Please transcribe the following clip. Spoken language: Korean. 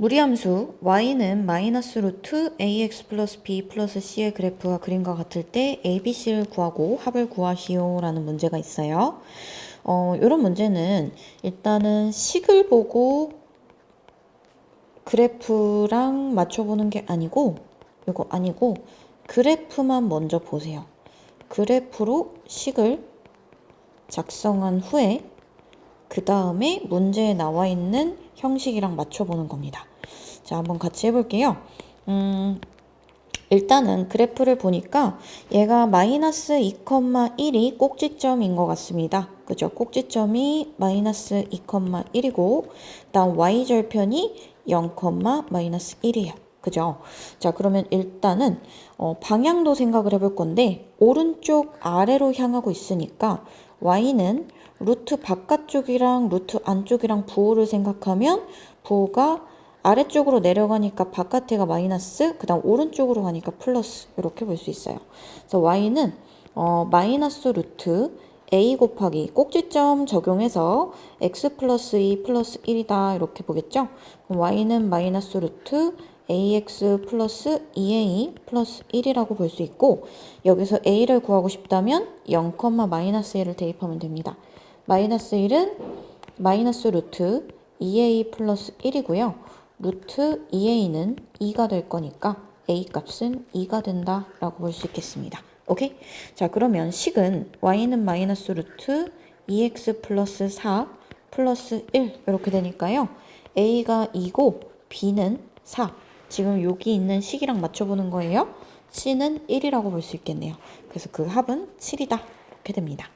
무리함수 y는 마이너스 루트 ax 플러스 b 플러스 c의 그래프가 그림과 같을 때 a, b, c를 구하고 합을 구하시오 라는 문제가 있어요. 어, 이런 문제는 일단은 식을 보고 그래프랑 맞춰보는 게 아니고 이거 아니고 그래프만 먼저 보세요. 그래프로 식을 작성한 후에 그 다음에 문제에 나와 있는 형식이랑 맞춰보는 겁니다. 자, 한번 같이 해볼게요. 음, 일단은 그래프를 보니까 얘가 마이너스 2,1이 꼭지점인 것 같습니다. 그죠? 꼭지점이 마이너스 2,1이고, 다음 y절편이 0, 마이너스 1이에요. 그죠? 자, 그러면 일단은 어, 방향도 생각을 해볼 건데, 오른쪽 아래로 향하고 있으니까 y는 루트 바깥쪽이랑 루트 안쪽이랑 부호를 생각하면 부호가 아래쪽으로 내려가니까 바깥에가 마이너스, 그 다음 오른쪽으로 가니까 플러스 이렇게 볼 수 있어요. 그래서 y는 어, 마이너스 루트 a 곱하기 꼭지점 적용해서 x 플러스 2 플러스 1이다 이렇게 보겠죠? 그럼 y는 마이너스 루트 ax 플러스 2a 플러스 1이라고 볼 수 있고 여기서 a를 구하고 싶다면 0, 마이너스 1을 대입하면 됩니다. 마이너스 1은 마이너스 루트 2a 플러스 1이고요. 루트 2a는 2가 될 거니까 a 값은 2가 된다 라고 볼 수 있겠습니다. 오케이? 자, 그러면 식은 y는 마이너스 루트 2x 플러스 4 플러스 1 이렇게 되니까요. a가 2고 b는 4. 지금 여기 있는 식이랑 맞춰보는 거예요. c는 1이라고 볼 수 있겠네요. 그래서 그 합은 7이다. 이렇게 됩니다.